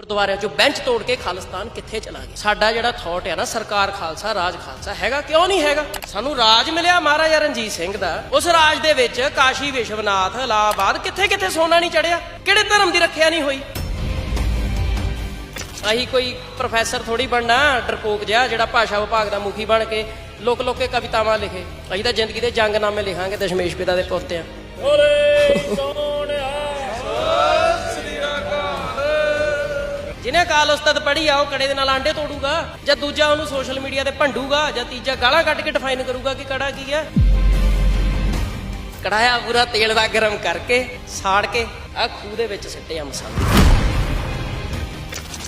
ਗੁਰਦੁਆਰਿਆਂ ਚੋਂ ਬੈਂਚ ਤੋੜ ਕੇ ਖਾਲਿਸਤਾਨ ਕਿੱਥੇ ਚਲਾ ਗਿਆ? ਸਾਡਾ ਜਿਹੜਾ ਥਾਟ ਹੈ ਨਾ, ਸਰਕਾਰ ਖਾਲਸਾ, ਰਾਜ ਖਾਲਸਾ, ਹੈਗਾ ਕਿਉਂ ਨਹੀਂ ਹੈਗਾ? ਸਾਨੂੰ ਰਾਜ ਮਿਲਿਆ ਮਹਾਰਾਜਾ ਰਣਜੀਤ ਸਿੰਘ ਦਾ। ਉਸ ਰਾਜ ਦੇ ਵਿੱਚ ਕਾਸ਼ੀ ਵਿਸ਼ਵਨਾਥ, ਇਲਾਹਾਬਾਦ ਕਿੱਥੇ ਕਿੱਥੇ ਸੋਨਾ ਨਹੀਂ ਚੜਿਆ? ਕਿਹੜੇ ਧਰਮ ਦੀ ਰੱਖਿਆ ਨਹੀਂ ਹੋਈ? ਆਹੀ ਕੋਈ ਪ੍ਰੋਫੈਸਰ ਥੋੜੀ ਬਣਨਾ, ਡਰਪੋਕ ਜਿਹਾ, ਜਿਹੜਾ ਭਾਸ਼ਾ ਵਿਭਾਗ ਦਾ ਮੁਖੀ ਬਣ ਕੇ ਲੋਕ ਲੋਕੇ ਕਵਿਤਾਵਾਂ ਲਿਖੇ। ਅਸੀਂ ਤਾਂ ਜ਼ਿੰਦਗੀ ਦੇ ਜੰਗਨਾਮੇ ਲਿਖਾਂਗੇ ਦਸ਼ਮੇਸ਼ ਪਿਤਾ ਦੇ ਪੁੱਤ ਆ। ਜਿਹਨੇ ਕਾਲ ਉਸਤਤ ਪੜ੍ਹੀ ਆ, ਉਹ ਕੜੇ ਦੇ ਨਾਲ ਆਂਡੇ ਤੋੜੂਗਾ, ਜਾਂ ਦੂਜਾ ਉਹਨੂੰ ਸੋਸ਼ਲ ਮੀਡੀਆ ਤੇ ਭੰਡੂਗਾ, ਜਾਂ ਤੀਜਾ ਗਾਲਾਂ ਕੱਢ ਕੇ ਡਿਫਾਈਨ ਕਰੂਗਾ ਕਿ ਕੜਾ ਕੀ ਹੈ ਕੜਾਇਆ ਪੂਰਾ ਤੇਲ ਦਾ ਗਰਮ ਕਰਕੇ, ਸਾੜ ਕੇ ਆ ਖੂਹ ਦੇ ਵਿੱਚ ਸਿੱਟਿਆ ਮਸਾਲਾ।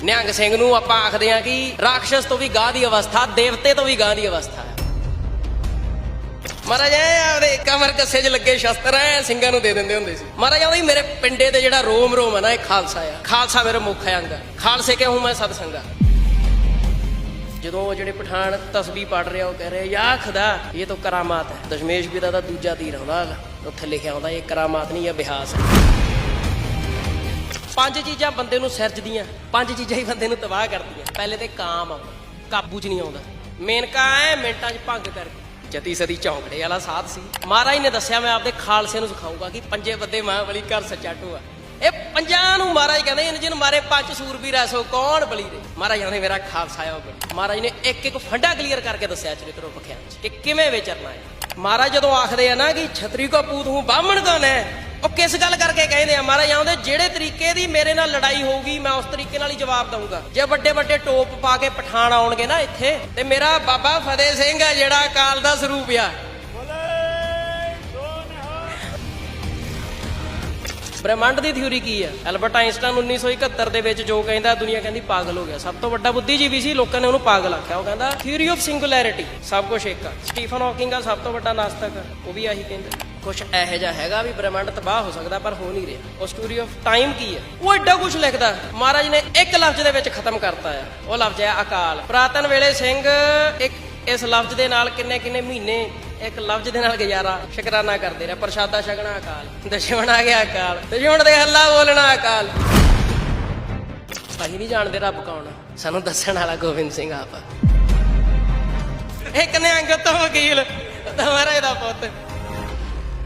ਨਿਹੰਗ ਸਿੰਘ ਨੂੰ ਆਪਾਂ ਆਖਦੇ ਆ ਕਿ ਰਾਖਸ਼ ਤੋਂ ਵੀ ਗਾਹ ਦੀ ਅਵਸਥਾ, ਦੇਵਤੇ ਤੋਂ ਵੀ ਗਾਹ ਦੀ ਅਵਸਥਾ। ਮਹਾਰਾਜ ਐ ਆਪਦੇ ਕਮਰ ਕੱਸੇ 'ਚ ਲੱਗੇ ਸ਼ਸਤਰ ਐ ਸਿੰਘਾਂ ਨੂੰ ਦੇ ਦਿੰਦੇ ਹੁੰਦੇ ਸੀ। ਮਹਾਰਾਜ ਆਉਂਦਾ ਮੇਰੇ ਪਿੰਡੇ ਤੇ ਜਿਹੜਾ ਰੋਮ ਰੋਮ ਹੈ ਨਾ, ਇਹ ਖਾਲਸਾ ਆ। ਖਾਲਸਾ ਮੇਰਾ ਮੁੱਖ ਅੰਗ ਖਾਲਸੇ ਕੇ ਮੈਂ ਸਤ ਸੰਗਾ? ਜਦੋਂ ਉਹ ਜਿਹੜੇ ਪਠਾਨ ਤਸਬੀਹ ਪੜ ਰਿਹਾ, ਉਹ ਕਹਿ ਰਿਹਾ, ਯਾ ਖੁਦਾ, ਇਹ ਤਾਂ ਕਰਾਮਾਤ ਹੈ। ਦਸ਼ਮੇਸ਼ ਪਿਤਾ ਦਾ ਦੂਜਾ ਤੀਰ ਆਉਂਦਾ ਉੱਥੇ ਲਿਖਿਆ ਆਉਂਦਾ, ਇਹ ਕਰਾਮਾਤ ਨਹੀਂ, ਇਹ ਅਭਿਆਸ ਹੈ। ਪੰਜ ਚੀਜ਼ਾਂ ਬੰਦੇ ਨੂੰ ਸਿਰਜਦੀਆਂ ਪੰਜ ਚੀਜ਼ਾਂ ਹੀ ਬੰਦੇ ਨੂੰ ਤਬਾਹ ਕਰਦੀਆਂ। ਪਹਿਲੇ ਤੇ ਕਾਮ ਆਉਂਦਾ, ਕਾਬੂ 'ਚ ਨਹੀਂ ਆਉਂਦਾ। ਮੇਨਕਾ ਐ ਮਿੰਟਾਂ 'ਚ ਭੰਗ ਕਰਕੇ। ਜਤੀ ਸਦੀ ਚੌਂਕੜੇ ਵਾਲਾ ਸਾਧ ਸੀ। ਮਹਾਰਾਜ ਨੇ ਦੱਸਿਆ, ਮੈਂ ਆਪਦੇ ਖਾਲਸੇ ਨੂੰ ਸਿਖਾਊਗਾ ਕਿ ਪੰਜੇ ਬੱਦੇ ਬਲੀ ਘਰ ਸੱਚਾ ਢੋਆ। ਇਹ ਪੰਜਾਂ ਨੂੰ ਮਹਾਰਾਜ ਕਹਿੰਦੇ ਇਹਨ ਜਿਹਨ ਮਾਰੇ ਪੰਜ ਸੂਰਬੀਰ ਐਸੋ ਕੌਣ ਬਲੀ ਦੇ? ਮਹਾਰਾਜ ਕਹਿੰਦੇ, ਮੇਰਾ ਖਾਲਸਾ ਆ ਉਹ ਬਲੀ। ਮਹਾਰਾਜ ਨੇ ਇੱਕ ਇੱਕ ਫੰਡਾ ਕਲੀਅਰ ਕਰਕੇ ਦੱਸਿਆ ਚਰਿਤਰੋ ਪਖਿਆ ਕਿ ਕਿਵੇਂ ਵਿਚਰਨਾ ਹੈ। ਮਹਾਰਾਜ ਜਦੋਂ ਆਖਦੇ ਆ ਨਾ ਕਿ ਛਤਰੀ ਕੋ ਪੂਤ ਹੂੰ ਬਾਹਮਣ ਕੌਣ ਹੈ? ਉਹ ਕਿਸ ਗੱਲ ਕਰਕੇ ਕਹਿੰਦੇ ਆ? ਮਹਾਰਾਜ ਆਉਂਦੇ ਜਿਹੜੇ ਤਰੀਕੇ ਦੀ ਮੇਰੇ ਨਾਲ ਲੜਾਈ ਹੋਊਗੀ, ਮੈਂ ਉਸ ਤਰੀਕੇ ਨਾਲ ਹੀ ਜਵਾਬ ਦਊਂਗਾ। ਜੇ ਵੱਡੇ ਵੱਡੇ ਟੋਪ ਪਾ ਕੇ ਪਠਾਨ ਆਉਣਗੇ ਨਾ ਇੱਥੇ, ਤੇ ਮੇਰਾ ਬਾਬਾ ਫਤਿਹ ਸਿੰਘ ਹੈ ਜਿਹੜਾ ਅਕਾਲ ਦਾ ਸਰੂਪ ਆ। ਬ੍ਰਹਿਮੰਡ ਦੀ ਥਿਊਰੀ ਕੀ ਹੈ ਐਲਬਰਟ ਆਇਨਸਟਾਈਨ 1971 ਦੇ ਵਿੱਚ ਜੋ ਕਹਿੰਦਾ, ਦੁਨੀਆ ਕਹਿੰਦੀ ਪਾਗਲ ਹੋ ਗਿਆ। ਸਭ ਤੋਂ ਵੱਡਾ ਬੁੱਧੀਜੀਵੀ ਸੀ, ਲੋਕਾਂ ਨੇ ਉਹਨੂੰ ਪਾਗਲ ਆਖਿਆ। ਉਹ ਕਹਿੰਦਾ ਥਿਊਰੀ ਆਫ ਸਿੰਗੂਲੈਰਿਟੀ ਸਭ ਕੁਝ ਇੱਕ ਆ। ਸਟੀਫਨ ਹਾਕਿੰਗ ਆ ਸਭ ਤੋਂ ਵੱਡਾ ਨਾਸਤਕ ਆ। ਉਹ ਵੀ ਆਹੀ ਕਹਿੰਦਾ। ਕੁਝ ਇਹੋ ਜਿਹਾ ਹੈਗਾ ਵੀ ਬ੍ਰਹਿਮੰਡ ਤਬਾਹ ਹੋ ਸਕਦਾ, ਪਰ ਹੋ ਨਹੀਂ ਰਿਹਾ। ਉਹ ਸਟੋਰੀ ਆਫ ਟਾਈਮ ਕੀ ਹੈ? ਉਹ ਐਡਾ ਕੁਝ ਲਿਖਦਾ ਮਹਾਰਾਜ ਨੇ ਇੱਕ ਲਫ਼ਜ਼ ਦੇ ਵਿੱਚ ਖਤਮ ਕਰਤਾ ਆ ਉਹ ਲਫ਼ਜ਼ ਹੈ ਅਕਾਲ। ਪ੍ਰਾਤਨ ਵੇਲੇ ਸਿੰਘ ਇੱਕ ਇਸ ਲਫ਼ਜ਼ ਦੇ ਨਾਲ ਕਿੰਨੇ ਕਿੰਨੇ ਮਹੀਨੇ ਇੱਕ ਲਫ਼ਜ਼ ਦੇ ਨਾਲ ਗੁਜ਼ਾਰਾ, ਸ਼ੁਕਰਾਨਾ ਕਰਦੇ ਰਿਹਾ। ਪ੍ਰਸ਼ਾਦਾ ਛਕਣਾ ਅਕਾਲ, ਦੁਸ਼ਮਣ ਆ ਗਿਆ ਅਕਾਲ, ਦੁਸ਼ਮਣ ਦੇ ਹੱਲਾ ਬੋਲਣਾ ਅਕਾਲ। ਅਸੀਂ ਨਹੀਂ ਜਾਣਦੇ ਰੱਬ ਕੌਣ ਸਾਨੂੰ ਦੱਸਣ ਵਾਲਾ ਗੋਬਿੰਦ ਸਿੰਘ ਆਪ ਇੱਕ ਨਿਹੰਗ ਤੋਂ ਵਕੀਲ ਮਹਾਰਾਜ ਦਾ ਪੁੱਤ।